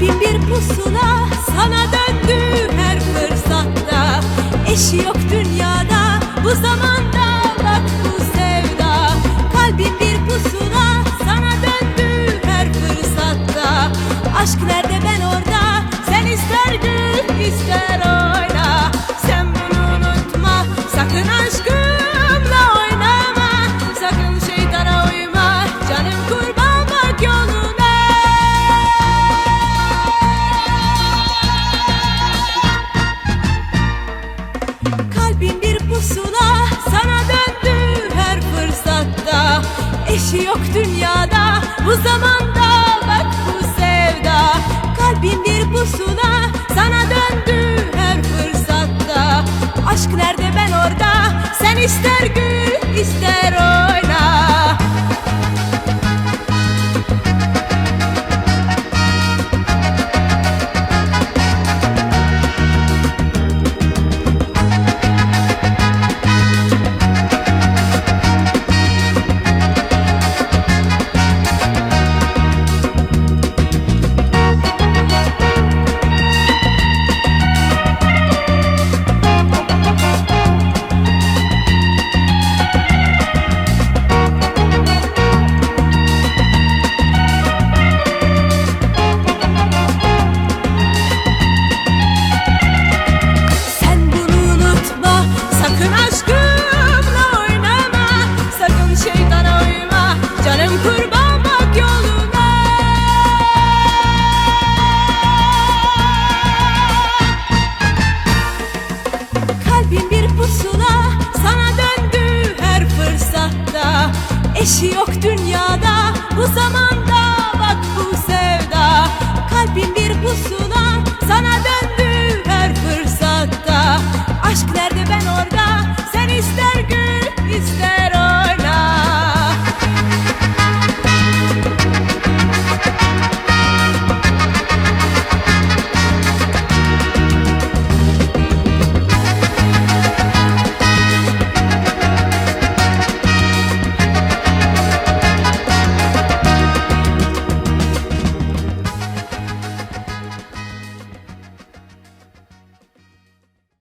bir pusula sana döndü her fırsatta. Eşi yok dünyada bu zamanda Eşi yok dünyada. Bu zamanda bak bu sevda. Kalbim bir pusula sana döndü her fırsatta. Aşk nerede ben orada? Sen ister gül ister o eşi yok dünyada. Bu zaman